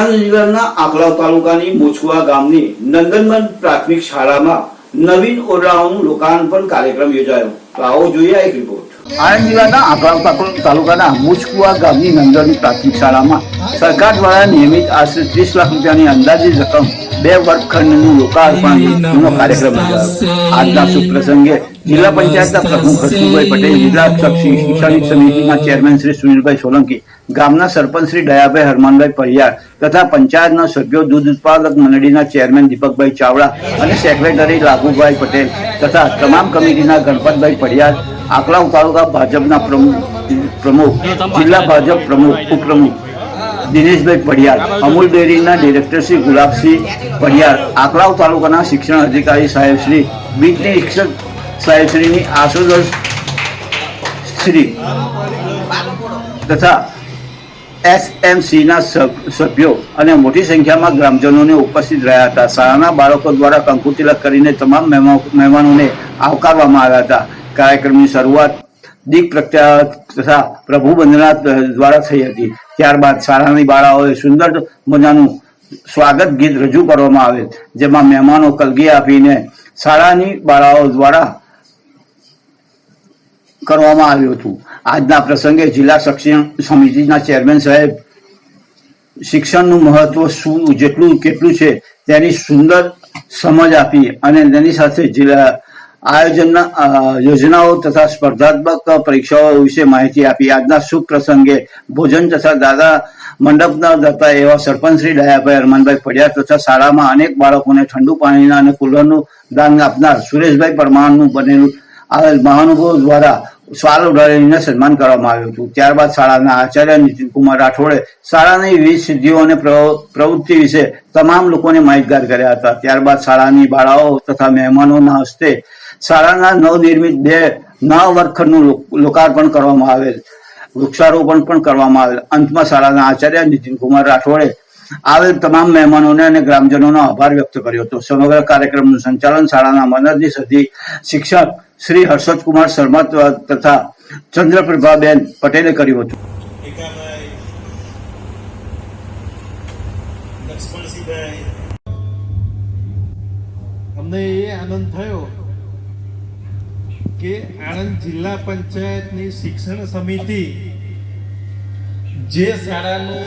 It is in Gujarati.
આણંદ જિલ્લાના આંકલાવ તાલુકાની મોછવા ગામની નંદનવન પ્રાથમિક શાળામાં નવીન ઓરડાઓનું લોકાર્પણ કાર્યક્રમ યોજાયો. આવો જોઈએ એક રિપોર્ટ આણંદ જિલ્લાના આંકલાવ તાલુકાના મુચકુવા ગામની નંદરની પ્રાથમિક શાળામાં સરકાર દ્વારા નિયમિત આશરે ત્રીસ લાખ રૂપિયાની અંદાજિત રકમ બે વર્ગખંડનું લોકાર્પણનો કાર્યક્રમ યોજાયો. આજના શુભ પ્રસંગે જિલ્લા પંચાયતના પ્રમુખ હર્ષુભાઈ પટેલ જિલ્લા શિક્ષ- શૈક્ષણિક સમિતિના ચેરમેન શ્રી સુનિલભાઈ સોલંકી, ગામના સરપંચ શ્રી દયાભાઈ હરમાનભાઈ પરિયાર તથા પંચાયતના સભ્યો દૂધ ઉત્પાદક મંડળીના ચેરમેન દીપકભાઈ ચાવડા અને સેક્રેટરી લાગુભાઈ પટેલ તથા તમામ કમિટીના ગણપતભાઈ પરિયાર આકલાવ તાલુકા ભાજપના પ્રમુખ જિલ્લા ભાજપ પ્રમુખ, ઉપપ્રમુખ દિનેશભાઈ પડિયાર અમૂલ ડેરીના ડિરેક્ટર શ્રી ગુલાબસિંહ પડિયાર આકલાવ તાલુકાના શિક્ષણ અધિકારી સાહેબ શ્રી બીટની શિક્ષક સાહેબ શ્રીની આશુતોષ શ્રી તથા એસએમસીના સભ્યો અને મોટી સંખ્યામાં ગ્રામજનોને ઉપસ્થિત રહ્યા હતા. શાળાના બાળકો દ્વારા કંકુતિલક કરીને તમામ મહેમા- મહેમાનોને આવકારવામાં આવ્યા હતા. કાર્યક્રમની શરૂઆત દીપ પ્રત્યા તથા પ્રભુ વંદના દ્વારા થઈ હતી. ત્યારબાદ શાળાની બાળાઓએ સુંદર મજાનું સ્વાગત ગીત રજૂ કરવામાં આવે, જેમાં મહેમાનો કલગી આપીને શાળાની બાળાઓ દ્વારા કરવામાં આવ્યું હતું. આજના પ્રસંગે જિલ્લા શિક્ષણ સમિતિના ચેરમેન સાહેબ શિક્ષણનું મહત્વ શું, જેટલું, કેટલું છે તેની સુંદર સમજ આપી અને તેની સાથે જિલ્લા આયોજનના યોજનાઓ તથા સ્પર્ધાત્મક પરીક્ષાઓ વિશે માહિતી આપી. આજના શુભ પ્રસંગે ભોજન તથા દાદા મંડપના દાતા એવા સરપંચ શ્રી દયાભાઈ હરમાનભાઈ પડિયાર તથા શાળામાં અનેક બાળકોને ઠંડુ પાણીના અને કુલરનું દાન આપનાર સુરેશભાઈ પરમારનું બનેલું આવેલ મહાનુભાવો દ્વારા સ્વાલ ઉડાડીને સન્માન કરવામાં આવ્યું હતું. ત્યારબાદ શાળાના આચાર્ય નીતિનકુમાર રાઠોડે શાળાની વિવિધ સિદ્ધિઓ અને પ્રવ- પ્રવૃત્તિ વિશે તમામ લોકોને માહિતગાર કર્યા હતા. ત્યારબાદ શાળાની બાળાઓ તથા મહેમાનોના હસ્તે શાળાના નવનિર્મિત બે નવ વર્ખરનું લોકાર્પણ કરવામાં આવેલ. વૃક્ષારોપણ પણ કરવામાં આવેલ. અંતમાં શાળાના આચાર્ય નીતિનકુમાર રાઠોડે આવેલ તમામ મહેમાનોને અને ગ્રામજનોનો આભાર વ્યક્ત કર્યો હતો. સમગ્ર કાર્યક્રમનું સંચાલન શાળાના મદદનીશ સધી શિક્ષક શ્રી હર્ષદકુમાર શર્મા તથા ચંદ્રપ્રભાબેન પટેલે કર્યું હતું. અમને એ આનંદ થયો કે આણંદ જિલ્લા પંચાયતની શિક્ષણ સમિતિ જે શાળાનું